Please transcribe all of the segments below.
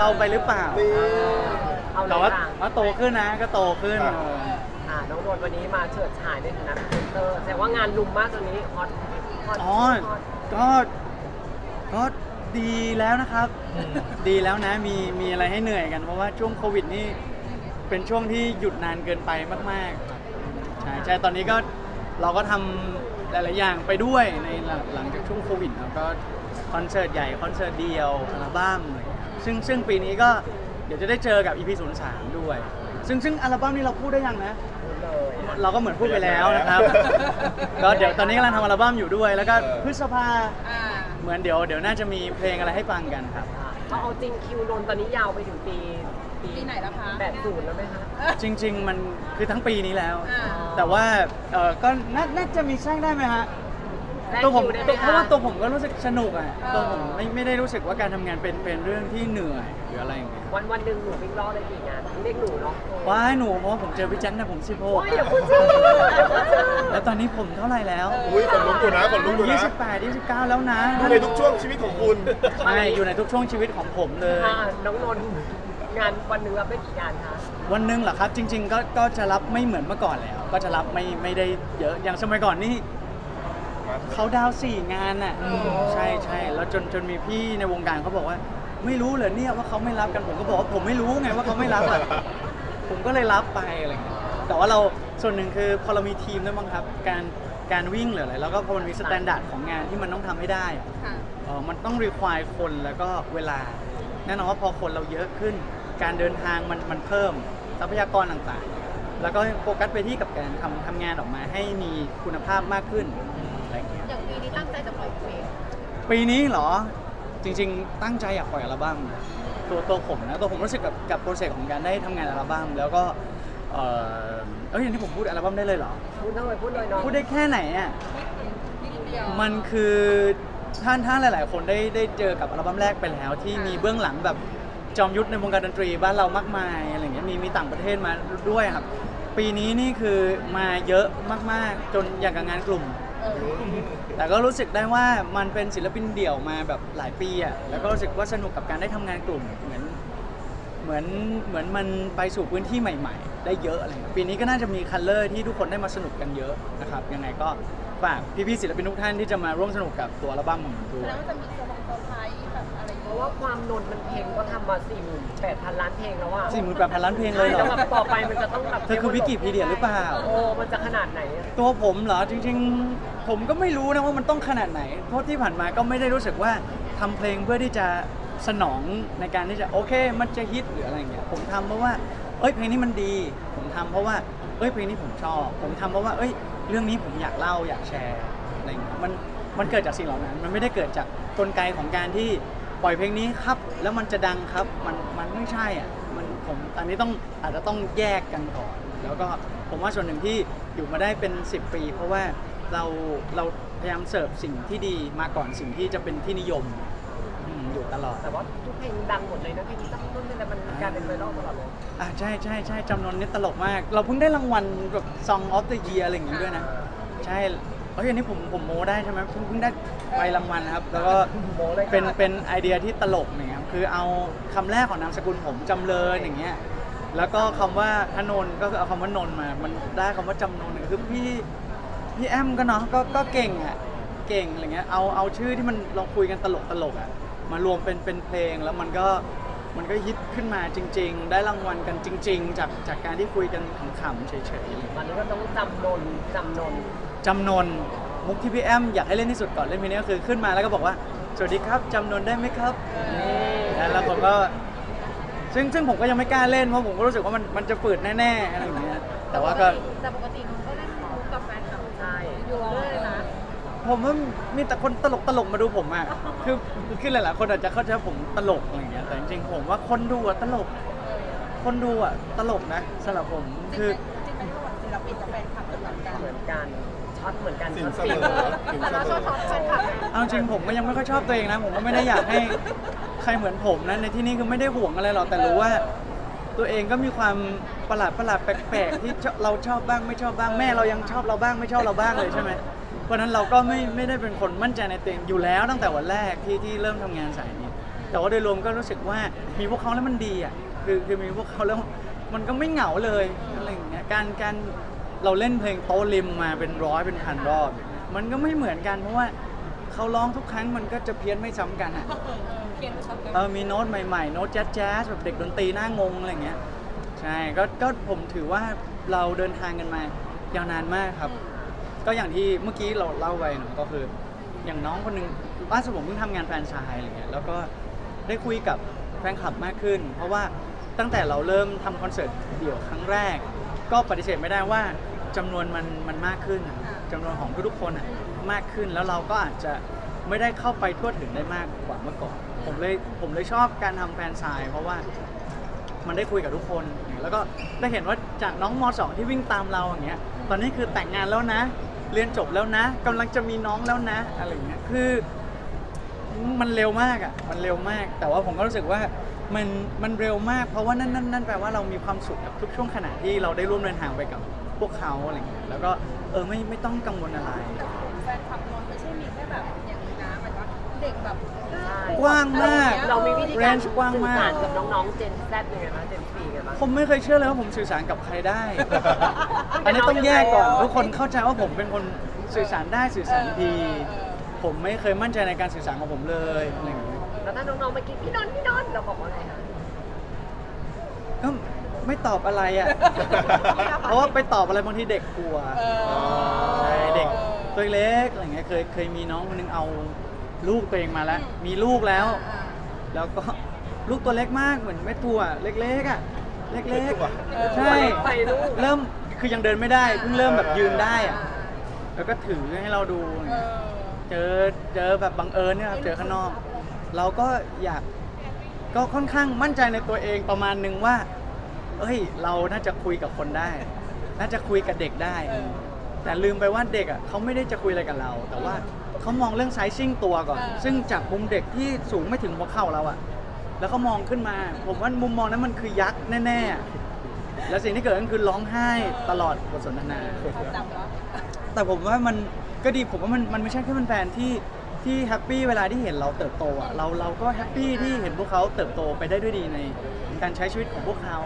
เราไปหรือเปล่านี่เอาเลแต่ยว่าค่ะว่าโตขึ้นนะก็โตขึ้นครับ เอออ่าน้องนนท์วันนี้มาเฉิดฉายในฐานะพรีเซนเตอร์แต่ว่างานลุมมากตอนนี้ฮอตฮอตอ๋อ ฮอตก็ก็ดีแล้วนะครับ ดีแล้วนะมีมีอะไรให้เหนื่อยกัน เพราะว่าช่วงโควิดนี่เป็นช่วงที่หยุดนานเกินไปมากๆใช่ใช่ตอนนี้ก็เราก็ทำหลาย ๆ อย่างไปด้วยในหลังหลังจากช่วงโควิดแล้วก็คอนเสิร์ตใหญ่คอนเสิร์ตเดียวอัลบั้มอะไรอย่างเงี้ยครับ ซึ่งซึ่งปีนี้ก็เดี๋ยวจะได้เจอกับ EP 0 3ด้วย ซึ่งซึ่งอัลบั้มนี้เราพูดได้ยังนะพูดเลยเราก็เหมือนพูดไปแล้วนะครับ ก็เดี๋ยวตอนนี้กำลังทำอัลบั้มอยู่ด้วย แล้วก็พฤษภาอ่าเหมือนเดี๋ยวเดี๋ยวน่าจะมีเพลงอะไรให้ฟังกันครับอ่าเขาเอาจริงคิวนนท์ตอนนี้ยาวไปถึงปีปีไหนแล้วคะแปดศูนย์แล้วไหมคะ จริง ๆ มันคือทั้งปีนี้แล้ว อ่า แต่ว่าเออก็น่าน่าจะมีแทรกได้ไหมฮะแลก ตัวผมคิได้ไหมเพราะว่าคะตัวผมก็รู้สึกสนุกอะเออตัวผมไม่ไม่ได้รู้สึกว่าการทำงานเป็นเป็นเรื่องที่เหนื่อยหรืออะไรอย่างเงี้ยวันวันหนึ่งหนูวิ่งรอบเลยกี่งานเรียกหนูเนาะว้ายหนูเพราะว่าผมเจอพี่แจ็คนะผมสิบหกโอ้ยอย่าพูดชื่ออย่าพูดชื่อแล้วตอนนี้ผมเท่าไหร่แล้วอุ้ยขนลุกอยู่นะขนลุกอยู่ยี่นะสิบแปดยี่สิบเก้าแล้วนะอยู่ในทุกช่วงชีวิตของคุณ ใช่อยู่ในทุกช่วงชีวิตของผมเลย อ่าน้องนนท์งานวันหนึ่งรับได้กี่งานคะ วันหนึ่งเหรอครับจริง ๆ ก็ก็จะรับไม่เหมือนเมื่อก่อนแล้ว ก็จะรับไม่ไม่ได้เยอะอย่างสมัยก่อนนี่ เขาดาวน์สี่งานน่ะใช่ใช่แล้วจนจนมีพี่ในวงการเขาบอกว่า ไม่รู้เหรอเนี่ยว่าเขาไม่รับกันผมก็บอกว่าผมไม่รู้ไงว่าเขาไม่รับอะผมก็เลยรับไปอะไรเงี้ยแต่ว่าเราส่วนหนึ่งคือพอเรามีทีมด้วยมั้งครับ การการวิ่งหรืออะไรแล้วก็พอมันมีสแตนดาร์ดของงานที่มันต้องทำให้ได้อะค่ะเอ่อมันต้องรีควายคนแล้วก็เวลาแน่นอนว่าพอคนเราเยอะขึ้น การเดินทางมันมันเพิ่มทรัพยากรต่างๆ แล้วก็โฟกัสไปที่กับการทำทำงานออกมาให้มีคุณภาพมากขึ้น ใจจะปล่อยเพลงปีนี้เหรอ จริง ๆ ตั้งใจอยากปล่อยอัลบั้มตัวตัวผมนะตัวผมรู้สึกกับกับโปรเซสของการได้ทำงานอัลบั้มแล้วก็เออเอ้ยอย่างที่ผมพูดอัลบั้มได้เลยเหรอ พูดเลยพูดเลยเนาะพูดได้แค่ไหนอะนิดเดียวมันคือท่านท่านหลาย ๆ คนได้ได้เจอกับอัลบั้มแรกไปแล้ว ที่มีเบื้องหลังแบบจอมยุทธในวงการดนตรีบ้านเรามากมายอะไรเงี้ยมีมีต่างประเทศมาด้วยครับ ปีนี้นี่คือมาเยอะมาก ๆ จนอย่างกับงานกลุ่มเออ แต่ก็รู้สึกได้ว่ามันเป็นศิลปินเดี่ยวมาแบบหลายปีอะแล้วก็รู้สึกว่าสนุกกับการได้ทำงานกลุ่มเหมือนเหมือนเหมือนมันไปสู่พื้นที่ใหม่ ๆ ได้เยอะอะไรเงี้ยปีนี้ก็น่าจะมีคัลเลอร์ที่ทุกคนได้มาสนุกกันเยอะนะครับยังไงก็ฝากพี่ๆศิลปินทุกท่านที่จะมาร่วมสนุกกับตัวอัลบั้มของผมด้แสวยดงว่าจะมีเซอร์ไพรส์แบบอะไรเพราะว่าความนนท์มันเพลงก็ทำมาสี่หมื่นแปดพันล้านเพลงแล้วอะสี่หมื่นแปดพันล้านเพลงเลยใช่เหรแล้วอแบบต่อไปมันจะต้องแบบเธอคือวิกิพีเดียหรือเปล่า โอ้มันจะขนาดไหนอะตัวผมเหรอจริงๆ ผมก็ไม่รู้นะว่ามันต้องขนาดไหน เพราะที่ผ่านมาก็ไม่ได้รู้สึกว่าทำเพลงเพื่อที่จะสนองในการที่จะโอเค มันจะฮิตหรืออะไรเงี้ยผมทำเพราะว่าเอ้ยเพลงนี้มันดี ผมทำเพราะว่าเอ้ยเพลงนี้ผมชอบ ผมทำเพราะว่าเอ้ยเรื่องนี้ผมอยากเล่าอยากแชร์อะไรเงี้ยมันมันเกิดจากสิ่งเหล่านั้น มันไม่ได้เกิดจากกลไกของการที่ปล่อยเพลงนี้ครับ แล้วมันจะดังครับมันมันไม่ใช่อะมันผมอันนี้ต้องอาจจะต้องแยกกันก่อน แล้วก็ผมว่าส่วนหนึ่งที่อยู่มาได้เป็น 10 ปี เพราะว่า เราเราพยายามเสิร์ฟสิ่งที่ดีมาก่อนสิ่งที่จะเป็นที่นิยมอืมอยู่ตลอดแต่ว่าทุกเพลงดังหมดเลยนะเพลงที่ตั้งต้นแต่มันกลารเป็นไวรัลตลอดเลยอ่าใช่ใช่ใช่จำนวนนี้ตลกมาก เราเพิ่งได้รางวัลแบบ Song of the Year อะไรอย่างงี้ด้วยนะ ใช่เฮ้ยอันนี้ผมผมโม้ได้ใช่ไหมเพิ่งเพิ่งได้ไปรางวัลนะครับ แล้วก็โม้เลยค่ะเป็นเป็นไอเดียที่ตลกอย่างเงี้ยครับคือเอาคำแรกของนามสกุลผมจำเริญอย่างเงี้ยแล้วก็คำว่าธนนท์ก็คือเอาคำว่านนท์มา มันได้คำว่าจำนนท์คือพี่ พี่แอมก็เนาะก็ก็เก่งอะเก่งอะไรเงี้ยเอาเอาชื่อที่มันเราคุยกันตลกตลกอะมารวมเป็นเป็นเพลงแล้วมันก็มันก็ฮิตขึ้นมาจริง ๆ ได้รางวัลกันจริง ๆ จากจากการที่คุยกันขำๆเฉยๆวันนี้ก็ต้องจำนนจำนนจำนนมุกที่พี่แอมอยากให้เล่นที่สุดก่อนเล่นเพลงนี้ก็คือขึ้นมาแล้วก็บอกว่า สวัสดีครับจำนนได้ไหมครับแล้วแล้วผมก็ ซึ่งซึ่งผมก็ยังไม่กล้าเล่นเพราะผมก็รู้สึกว่ามันมันจะฝืดแน่ๆอะไรอย่างเงี้ยแต่ว่าก็แต่ปกตินุ้นก็เล่นมุกกับแฟนคลับ ใช่ อยู่เรื่อยนะ ผมว่ามีแต่คนตลกตลกๆมาดูผมอะ คือคือหลายๆคนอาจจะเข้าใจว่าผมตลกอะไรอย่างเงี้ย แต่จริงๆผมว่าคนดูอะตลก คนดูอะตลกนะสำหรับผมจริงคือ ไหมจริงไหมที่ว่าศิลปินกับแฟนคลับจะเหมือนกันเหมือนกันช็อตเหมือนกันสินช็อตเสฟิมนอสินแต่เสเรามชอบอท็อปแฟนคลับนะเอาจริงผมก็ยังไม่ค่อยชอบตัวเองนะ ผมก็ไม่ได้อยากให้ใครเหมือนผมนะในที่นี้คือไม่ได้ห่วงอะไรหรอกแต่รู้ว่า ตัวเองก็มีความประหลาดประหลาดแปลกๆ ที่ชอบเราชอบบ้างไม่ชอบบ้างแม่เรายังชอบเราบ้างไม่ชอบเราบ้างเลยใช่ไหม เพราะฉะนั้นเราก็ไม่ไม่ได้เป็นคนมั่นใจในตัวเองอยู่แล้วตั้งแต่วันแรกที่ที่เริ่มทำงานสายนี้ผแต่ว่าโดยรวมก็รู้สึกว่ามีพวกเขาแล้วมันดีอะคือคือมีพวกเขาแล้วมันก็ไม่เหงาเลยอะไรอย่างเงี้ยการการเราเล่นเพลงโต๊ะริมมาเป็นร้อยเป็นพันรอบ มันก็ไม่เหมือนกันเพราะว่าเขาร้องทุกครั้งมันก็จะเพี้ยนไม่ซ้ำกันอะเขียนชอบกันเออมีโน้ตใหม่ๆ โน้ตแจ๊สแจ๊สแบบเด็กดนตรีหน้างงอะไรเงี้ย ใช่ ก็ก็ผมถือว่าเราเดินทางกันมายาวนานมากครับ ก็อย่างที่เมื่อกี้เราเล่าไปเนอะก็คือ อย่างน้องคนหนึงล่าสุดผมเพิ่งทำงานแฟรนไชายอะไรเงี้ยแล้วก็ได้คุยกับแฟนคลับมากขึ้น เพราะว่าตั้งแต่เราเริ่มทำคอนเสิร์ตเดี่ยวครั้งแรก ก็ปฏิเสธไม่ได้ว่าจำนวนมันมันมากขึ้นจำนวนของทุกๆคนอะมากขึ้นแล้วเราก็อาจจะไม่ได้เข้าไปทั่วถึงได้มากกว่าเมื่อก่อน ผมเลยผมเลยชอบการทำแฟนไซน์เพราะว่ามันได้คุยกับทุกคนแล้วก็ได้เห็นว่าจากน้องมสองที่วิ่งตามเราอย่างเงี้ยตอนนี้คือแต่งงานแล้วนะ เรียนจบแล้วนะกำลังจะมีน้องแล้วนะอะไรอย่างเงี้ยคือ มันเร็วมากอะมันเร็วมาก แต่ว่าผมก็รู้สึกว่ามันมันเร็วมาก เพราะว่านั่นนั่นนั่นแปลว่าเรามีความสุขกับทุกช่วงขณะที่เราได้ร่วมเดินทางไปกับพวกเขาอะไรอย่างเงี้ยแล้วก็เออไม่ไม่ต้องกังวลอะไร ว้างมากเรามีวิธีการ range กว้างมากสื่อสารกับน้องๆเจนแซดยังไงบ้างเจนสี่ไงบ้างผมไม่เคยเชื่อเลยว่าผมสื่อสารกับใครได้ อันนี้ต้องแยกก่อนทุกคนเข้าใจว่าผมเป็นคนสื่อสารได้สื่อสารดี ผมไม่เคยมั่นใจในการสื่อสารของผมเลยอะไรอย่างเงี้ยแล้วถ้าน้องๆมากินพี่นนท์พี่นนท์เราบอกว่าอะไรคะก็ไม่ตอบอะไรอะ เพราะว่าไปตอบอะไรบางทีเด็กกลัวใช่เด็กตัวเล็กอะไรเงี้ยเคยเคยมีน้องคนนึงเอา ลูกตัวเองมาแล้ว มีลูกแล้ว แล้วก็ลูกตัวเล็กมากเหมือนแม่ตัวเล็กๆอะเล็กๆใช่ไปลูกเริ่มคือยังเดินไม่ได้เพิ่งเริ่มแบบยืนได้อะแล้วก็ถือให้เราดู เจอเจอแบบบังเอิญเนี่ยครับเจอข้างนอก เราก็อยากก็ค่อนข้างมั่นใจในตัวเองประมาณนึงว่า เอ้ย เราน่าจะคุยกับคนได้ น่าจะคุยกับเด็กได้ แต่ลืมไปว่าเด็กอะเขาไม่ได้จะคุยอะไรกับเรา แต่ว่า เขามองเรื่องไซซิ่งตัวก่อนซึ่งจากมุมเด็กที่สูงไม่ถึงหัวเข่าเราอะแล้วเขามองขึ้นมา ผมว่ามุมมองนั้นมันคือยักษ์แน่ๆอะแล้วสิ่งที่เกิดก็คือร้องไห้ตลอดบทสนทนาจำแล้วแต่ผมว่ามันก็ดีผมว่ามันมันไม่ใช่แค่แฟนๆที่ที่แฮปปี้เวลาที่เห็นเราเติบโตอะเราเราก็แฮปปี้ที่เห็นพวกเขาเติบโตไปได้ด้วยดีในการใช้ชีวิตของพวกเขา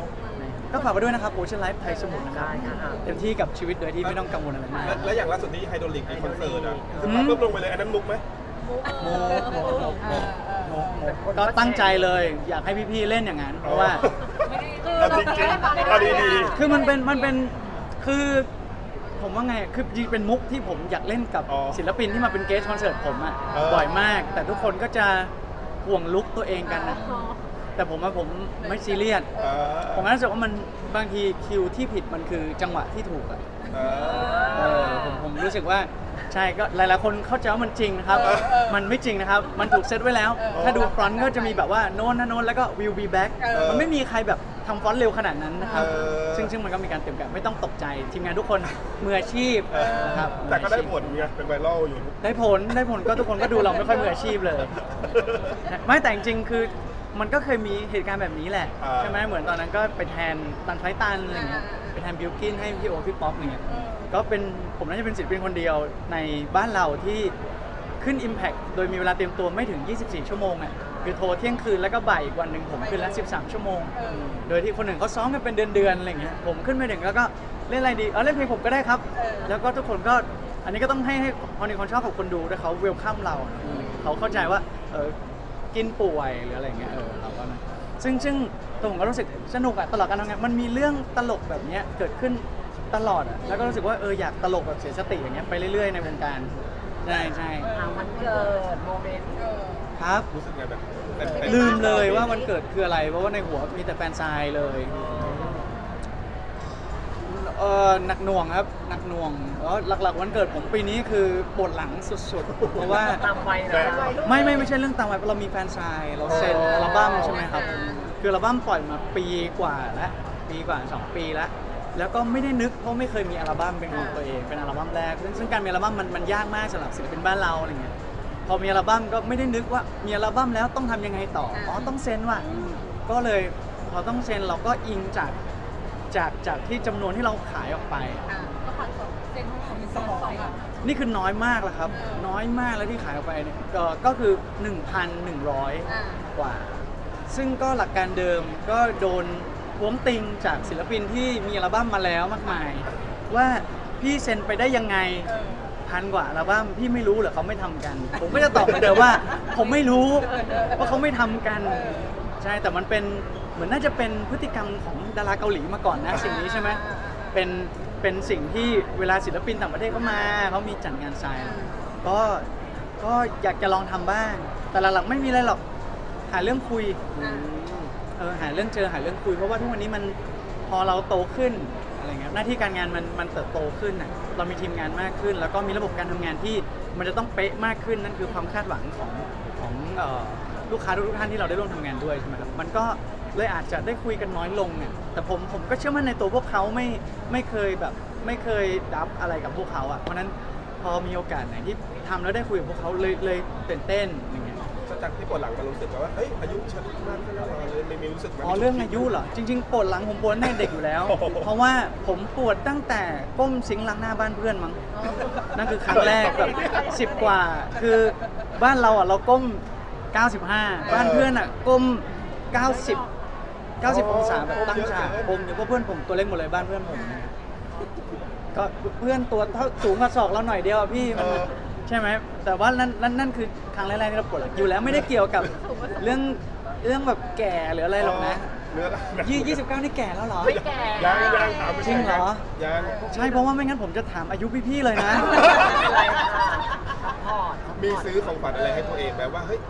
ก็ฝากไปด้วยนะครับโอเชียนไลฟ์ไทยสมุทรนะครับได้ค่ะเต็มที่กับชีวิตโดยที่ไม่ต้องกังวลอะไรมากและและอย่างล่าสุดที่ไฮโดรลิกในคอนเสิร์ตอะอืคือมปั๊บปุ๊บลงไปเลยอันนั้นมุกไหมโมโมโมโมโมก็ตั้งใจเลยอยากให้พี่ๆเล่นอย่างนั้นเพราะว่า เอาจริงๆเอาดีคือมันเป็นมันเป็นคือผมว่าไงคือจริงๆเป็นมุกที่ผมอยากเล่นกับอ๋อศิลปินที่มาเป็นเกสคอนเสิร์ตผมอะเออ บ่อยมาก แต่ทุกคนก็จะห่วงลุกตัวเองกันนะ แต่ผมว่าผมไม่ซีเรียสๆอ่าผมรู้สึกว่ามันบางทีคิวที่ผิดมันคือจังหวะที่ถูกอะอ่าเออผมผมรู้สึกว่าใช่ก็หลายๆคนเข้าใจว่ามันจริงนะครับ เออเออมันไม่จริงนะครับ มันถูกเซตไว้แล้วถ้าดูฟรอนต์ก็จะมีแบบว่าโน้นนะโน้นแล้วก็ will be back เออ มันไม่มีใครแบบทำฟอนต์เร็วขนาดนั้นนะครับ เออ ซึ่งซึ่งมันก็มีการเตรียมการไม่ต้องตกใจ ทีมงานทุกคนมืออาชีพเออนะครับแต่ก็ได้มืออาชีพผลไงเป็นไวรัลอยู่ ได้ผลได้ผลก็ทุกคนก็ดูเราไม่ค่อยมืออาชีพเลย ไม่แต่จริงๆคือ มันก็เคยมีเหตุการณ์แบบนี้แหละอ่าใช่ไหมเหมือนตอนนั้นก็ไปแทนตันไฟตันอะไรเงี้ยไปแทนบิวกินให้พี่โอพี่ป๊อปอะไรเงี้ย ก็เป็นผมน่าจะเป็นศิลปินคนเดียวในบ้านเราที่ขึ้น Impact โดยมีเวลาเตรียมตัวไม่ถึง 24 ชั่วโมงอะคือโทรเที่ยงคืนแล้วก็บ่ายอีกวันหนึ่งผมขึ้นแล้ว13 ชั่วโมงโดยที่คนหนึ่งเขาซ้อมกันเป็นเดือนๆอะไรเงี้ยผมขึ้นไปถึงแล้วก็เล่นอะไรดีเอาเล่นเพลงผมก็ได้ครับแล้วก็ทุกคนก็อันนี้ก็ต้องให้ให้พอในคนชอบกับคนดูด้วยเขาเวลคัมเราอะเขาเข้าใจว่าเออ กินป่วยหรืออะไรเงี้ยเออเราก็นะซึ่งซึ่งตัวผมก็รู้สึกสนุกอะตลอดการทำงานมันมีเรื่องตลกแบบเนี้ยเกิดขึ้นตลอดอะแล้วก็รู้สึกว่าเอออยากตลกแบบเสียสติอย่างเงี้ยไปเรื่อยๆในวงการใช่ใช่ถามวันเกิดโมเมนต์ครับ รู้สึกไงแบบเต็มๆลืมเลยว่าวันเกิดคืออะไร เพราะว่าในหัวมีแต่แฟนซายเลย เออหนักหน่วงครับหนักหน่วงแล้วหลักๆวันเกิดผมปีนี้คือปวดหลังสุดๆ เพราะว่าตามวัยนะ ไม่ไม่ไม่ใช่เรื่องตามวัยเพราะเรามีแฟนซาย เราเซ็นอัลบั้มใช่ไหมครับคืออัลบั้มปล่อยมาปีกว่าแล้วปีกว่า2ปีแล้ว แล้วก็ไม่ได้นึกเพราะไม่เคยมีอัลบั้มเป็นของตัวเองเป็นอัลบั้มแรกซึ่งซึ่งการมีอัลบั้มมันมันยากมากสำหรับศิลปินบ้านเราอะไรเงี้ยพอมีอัลบั้มก็ไม่ได้นึกว่ามีอัลบั้มแล้วต้องทำยังไงต่ออ๋อต้องเซ็นว่ะก็เลยพอต้องเซ็นเราก็อิงจาก จากจากที่จำนวนที่เราขายออกไปก็ผ่านสองเซ็นของสมองอะ นี่คือน้อยมากแล้วครับน้อยมากแล้วที่ขายออกไปเนี่ยก็ก็คือ 1,100 อ่ากว่า ซึ่งก็หลักการเดิมก็โดนท้วงติงจากศิลปินที่มีอัลบั้มมาแล้วมากมาย ว่าพี่เซ็นไปได้ยังไงพันกว่าอัลบั้มพี่ไม่รู้เหรอเขาไม่ทำกัน ผมก็จะตอบเหมือนเดิมว่า ผมไม่รู้ว่าเขาไม่ทำกัน ใช่แต่มันเป็น เหมือนน่าจะเป็นพฤติกรรมของดาราเกาหลีมาก่อนนะสิ่งนี้ใช่ไหมเป็นเป็นสิ่งที่เวลาศิลปินต่างประเทศเขามาเขามีจัดงานไซน์ก็ก็อยากจะลองทำบ้าง แต่หลักๆไม่มีอะไรหรอกหาเรื่องคุยเออหาเรื่องเจอหาเรื่องคุย เพราะว่าทุกวันนี้มันพอเราโตขึ้นอะไรเงี้ยหน้าที่การงานมันมันเติบโตขึ้นน่ะเรามีทีมงานมากขึ้น แล้วก็มีระบบการทำงานที่มันจะต้องเป๊ะมากขึ้นนั่นคือความคาดหวังของของเอ่อลูกค้าทุกท่านที่เราได้ร่วมทำงานด้วยใช่ไหมครับมันก็ เลยอาจจะได้คุยกันน้อยลงเนี่ยแต่ผมผมก็เชื่อมั่นในตัวพวกเขาไม่ไม่เคยแบบไม่เคยดับอะไรกับพวกเขาอะเพราะฉะนั้นพอมีโอกาสไหนที่ทำแล้วได้คุยกับพวกเขาเลยเลยตื่นเต้นอย่างเงี้ยจากที่ปวดหลังมันรู้สึกว่าเฮ้ยอายุฉันมากขึ้นแล้วเหรอเลยไม่มีรู้สึกไหมอ๋อเรื่องอายุเหรอจริงๆปวดหลังผมปวดตั้งแต่เด็กอยู่แล้วโอ้โหเพราะว่าผมปวดตั้งแต่ก้มซิงค์ล้างหน้าบ้านเพื่อนมั้งนั่นคือครั้งแรกแบบสิบ10กว่า คือบ้านเราอะเราก้ม 95 บ้านเพื่อนอะก้ม 90 90 องศาแบบตั้งฉากผมเนี่ยเพราะเพื่อนผมตัวเล็กหมดเลยบ้านเพื่อนผมนะครับก็เพื่อนตัวเท่าสูงกว่าศอกเราหน่อยเดียวอะพี่มันใช่ไหมแต่ว่านั่นนั่นนั่นคือครั้งแรกๆที่เราปวดหลังอยู่แล้วไม่ได้เกี่ยวกับเรื่องเรื่องแบบแก่หรืออะไรหรอกนะเนื้อยี่ยี่สิบเก้านี่แก่แล้วเหรอ ไม่แก่ยังยังถามไม่จริใช่งเหรอ ยังใช่เพราะว่าไม่งั้นผมจะถามอายุพี่ๆเลยนะ อะไรค่ะซัพพอร์ตมีซื้อของขวัญอะไรให้ตัวเองแบบว่าเฮ้ย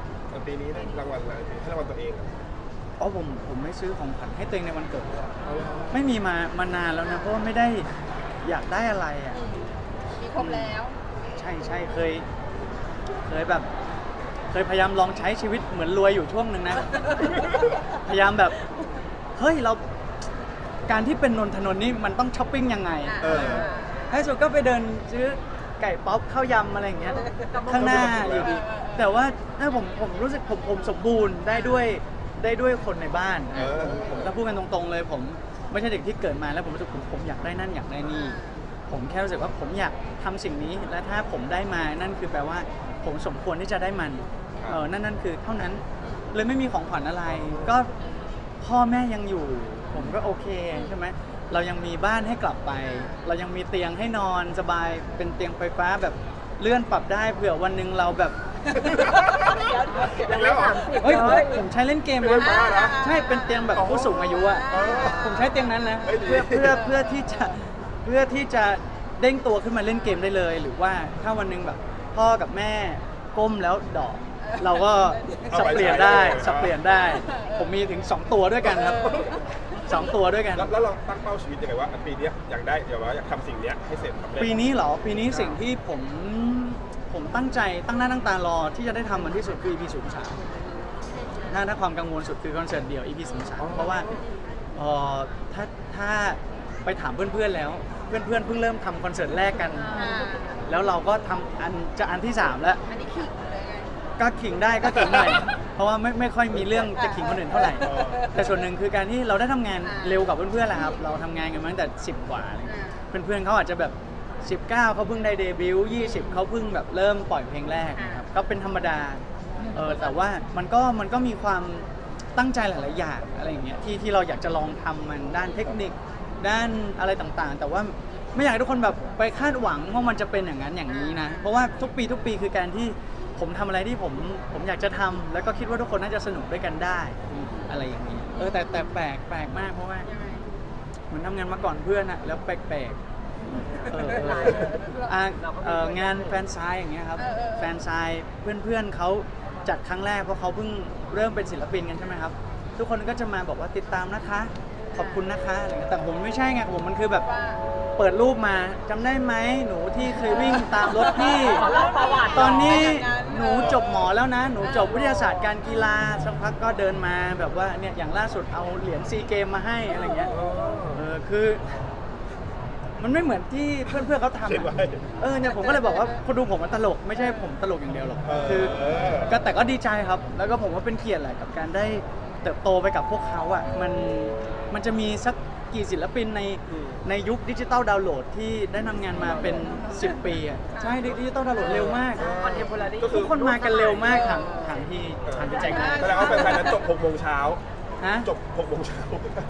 ปีนี้ได้รางวัลอะไรให้รางวัลตัวเองอะ อ๋อผมผมไม่ซื้อของขวัญให้ตัวเองในวันเกิดเลยเอาละไม่มีมามานานแล้วนะเพราะว่าไม่ได้อยากได้อะไรอะ มีครบแล้ว ใช่ใช่เคย เคยแบบ เคยพยายามลองใช้ชีวิตเหมือนรวยอยู่ช่วงหนึ่งนะ พยายามแบบ เฮ้ยเราการที่เป็นนนทนนท์นี่มันต้องช้อปปิ้งยังไงเออ ท้ายสุดก็ไปเดินซื้อไก่ป๊อปข้าวยำอะไรอย่างเงี้ยข้างหน้าอยู่ดี แต่ว่าถ้าผมผมรู้สึกผมผมสมบูรณ์ได้ด้วย ได้ด้วยคนในบ้านเออผมถ้าพูดกันตรงๆเลยผมไม่ใช่เด็กที่เกิดมาแล้วผมรู้สึกผมผมอยากได้นั่นอยากได้นี่ ผมแค่รู้สึกว่าผมอยากทำสิ่งนี้ และถ้าผมได้มานั่นคือแปลว่า ผมสมควรที่จะได้มันเออนั่นนั่นคือเท่านั้นเลยไม่มีของขวัญอะไร ก็พ่อแม่ยังอยู่ ผมก็โอเคใช่ไหมเรายังมีบ้านให้กลับไป เรายังมีเตียงให้นอนสบายเป็นเตียงไฟฟ้าแบบเลื่อนปรับได้เผื่อวันหนึ่งเราแบบ ยังไม่สามสิบเฮ้ยผมใช้เล่นเกมเล่นะบ้านะใช่เป็นเตียงแบบผู้สูงอายุอะอ๋อผมใช้เตียงนั้นนะเฮ้ยดี เพื่อเพื่อเพื่อที่จะเพื่อที่จะเด้งตัวขึ้นมาเล่นเกมได้เลย หรือว่าถ้าวันหนึงแบบ พ่อกับแม่ก้มแล้วดอก เราก็สับเปลี่ยนได้สับเปลี่ยนได้ ผมมีถึง 2 ตัวด้วยกันครับสองตัวด้วยกัน แล้วแล้วเราตั้งเป้าชีวิตยังไงว่าปีเนี้ยอยากได้เดี๋ยวว่าอยากทำสิ่งเนี้ยให้เสร็จสำเร็จ ปีนี้เหรอปีนี้สิ่งที่ผม ผมตั้งใจตั้งหน้าตั้งตารอที่จะได้ทำมันที่สุดคือ EP 0 3ถ้าถ้าความกังวลสุดคือคอนเสิร์ตเดี่ยว EP 0 3เพราะว่าเอ่อถ้าถ้าไปถามเพื่อนๆแล้ว เพื่อนๆเพิ่งเริ่มทำคอนเสิร์ตแรกกันอ่าแล้วเราก็ทำอันจะอันที่ 3 แล้ว อันนี้ขิงเลยไง ก็ขิงได้ก็ขิงหน่อย เพราะว่าไม่ไม่ค่อยมีเรื่องจะขิงคนอื่นเท่าไหร่เออแต่ส่วนหนึ่งคือการที่เราได้ทำงานอ่าเร็วกับเพื่อนๆแหละครับ เราทำงานกันมาตั้งแต่ 10 กว่าอะไรเงี้ยเพื่อนๆเขาอาจจะแบบ 19 เขาเพิ่งได้เดบิวต์20 เขาเพิ่งแบบเริ่มปล่อยเพลงแรกนะครับก็เป็นธรรมดาเออแต่ว่ามันก็มันก็มีความตั้งใจหลาย ๆ อย่างอะไรอย่างเงี้ยที่ที่เราอยากจะลองทำมันด้านเทคนิคด้านอะไรต่างๆ แต่ว่าไม่อยากให้ทุกคนแบบไปคาดหวังว่ามันจะเป็นอย่างนั้นอย่างนี้นะ เพราะว่าทุกปีทุกปีคือการที่ผมทำอะไรที่ผมผมอยากจะทำแล้วก็คิดว่าทุกคนน่าจะสนุกด้วยกันได้อะไรอย่างนี้ เออแต่แต่แปลกแปลกมากเพราะว่ายังไงเหมือนทำงานมาก่อนเพื่อนอะแล้วแปลกๆ เออเอออะเอองานแฟนซายอย่างเงี้ยครับ เออเออ แฟนซายเพื่อนๆเขาจัดครั้งแรกเพราะเขาเพิ่งเริ่มเป็นศิลปินกันใช่ไหมครับ ทุกคนก็จะมาบอกว่าติดตามนะคะ ขอบคุณนะคะอะไรเงี้ยแต่ผมไม่ใช่ไงผมมันคือแบบว่าเปิดรูปมาจำได้ไหมหนูที่เคยวิ่งตามรถพี่ ขอเล่าประวัติตอนนี้อย่างนั้นหนูจบหมอแล้วนะ หนูจบวิทยาศาสตร์การกีฬาสักพักก็เดินมาแบบว่าเนี่ยอย่างล่าสุดเอาเหรียญซีเกมมาให้อะไรเงี้ยเออคือ มันไม่เหมือนที่เพื่อนๆเขาทำเขียนไว้อะเออเนี่ยผมก็เลยบอกว่าคนดูผมมันตลกไม่ใช่ผมตลกอย่างเดียวหรอกเออคือ ก็แต่ก็ดีใจครับ แล้วก็ผมว่าเป็นเกียรติแหละกับการได้เติบโตไปกับพวกเขาอะมันมันจะมีสักกี่ศิลปินในอืมในยุคดิจิตอลดาวน์โหลดที่ได้ทำงานมาเป็น 10 ปีอะใช่ดิจิตอลดาวน์โหลดเร็วมากคอนเทมพอรารีก็คืทุอกคนมากันเร็วมากถามถามพี่ถามพี่แจ็คนะ แสดงว่าแฟนๆนั้นหกโมงเช้า ฮะ จบหกโมงเช้า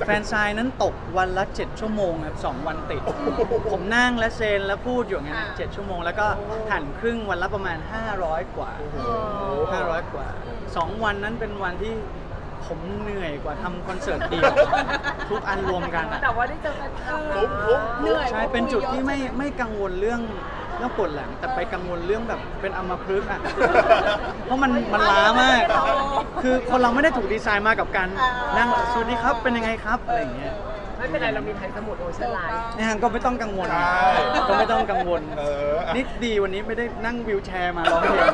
แฟนซายนั้นตกวันละ 7 ชั่วโมงครับสองวันติด ผมนั่งและเซนแล้วพูดอยู่อย่างนั้นนะเจ็ดชั่วโมง แล้วก็หันครึ่งวันละประมาณ 500 กว่าโอ้โห500 กว่า 2 วันนั้นเป็นวันที่ผมเหนื่อยกว่าทำคอนเสิร์ตเดียว ทุกอันรวมกันอะแต่ว่าได้เจอแฟนคลับ คุ้มคุ้ม เหนื่อย ใช่เป็นจุดที่ไม่ไม่กังวลเรื่อง เรื่องปวดหลังแต่ไปกังวลเรื่องแบบเป็นอัมพฤกษ์อะ เพราะมันมันล้ามาก คือคนเราไม่ได้ถูกดีไซน์มากับการนั่งสวัสดีครับเป็นยังไงครับอะไรอย่างเงี้ยไม่เป็นไรเรามีไทยสมุดโอเชียนไลน์นะฮะก็ไม่ต้องกังวลใช่ ก็ไม่ต้องกังวลเอออะ นี่ดีวันนี้ไม่ได้นั่งวิวแชร์มาร้องเพลง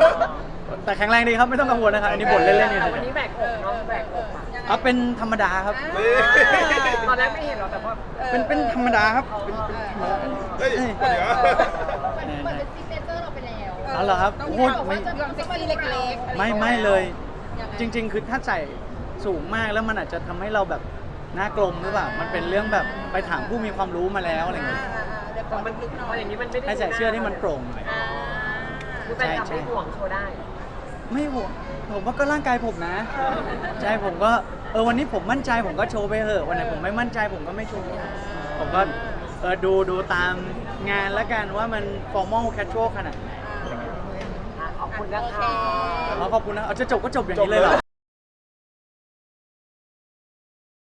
แต่แข็งแรงดีครับไม่ต้องกังวลนะครับอันนี้บ่นเล่นๆเนี่ยแต่วันนี้แบกอกเนาะแบกอกอะเอาเป็นธรรมดาครับนี่ตอนแรกไม่เห็นหรอกแต่ว่าเป็นเป็นธรรมดาครับเป็นเป็นธรรมดา เฮ้ยคนเดียว อ๋อเหรอครับต้องโอ้พูโหดว่าจะมีเซ็กซี่เล็กๆไม่ไม่เลยยังไงจริง ๆ คือถ้าใส่สูงมากแล้วมันอาจจะทำให้เราแบบหน้ากลมหรือเปล่า มันเป็นเรื่องแบบไปถามผู้มีความรู้มาแล้วอะไรอ่าเงี้ยอ่าอ่าเดี๋ยวขแต่อมันลึกๆหน่พออยอย่างนี้มันไม่ได้ให้ใส่เสื้อที่มันโปร่งหน่อย อ่าคือแฟนคลับไม่ห่วงโชว์ได้ ไม่ห่วงผมว่าก็ร่างกายผมนะ ใช่ผมก็เออวันนี้ผมมั่นใจผมก็โชว์ไปเถอะวันไหนผมไม่มั่นใจผมก็ไม่โชว์ผมก็เออดูดูตามงานแล้วกันว่ามัน formal casual ขนาดไหนอะขอบ คุณนะคะ ขอขอบคุณนะเอาจะจบก็จบอย่างนี้เลยเหรอ